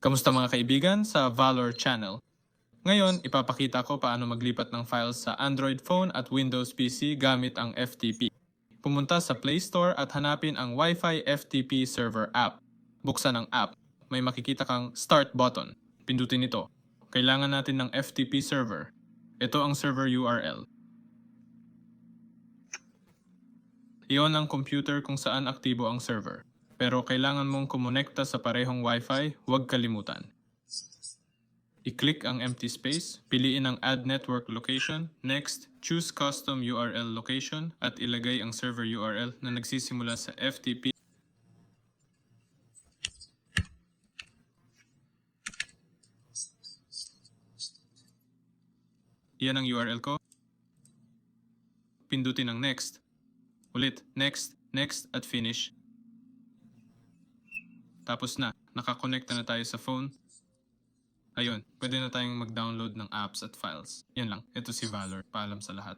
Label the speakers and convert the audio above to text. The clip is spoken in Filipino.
Speaker 1: Kamusta mga kaibigan sa Valor Channel? Ngayon, ipapakita ko paano maglipat ng files sa Android phone at Windows PC gamit ang FTP. Pumunta sa Play Store at hanapin ang Wi-Fi FTP Server app. Buksan ang app. May makikita kang Start button. Pindutin ito. Kailangan natin ng FTP server. Ito ang server URL. Iyon ang computer kung saan aktibo ang server. Pero kailangan mong kumonekta sa parehong Wi-Fi, huwag kalimutan. I-click ang empty space, piliin ang Add Network Location, next, choose Custom URL Location at ilagay ang server URL na nagsisimula sa FTP. Iyan ang URL ko. Pindutin ang next. Ulit, next, next at finish. Tapos na, nakakonekta na tayo sa phone. Ayun, pwede na tayong mag-download ng apps at files. Yan lang, ito si Valor. Paalam sa lahat.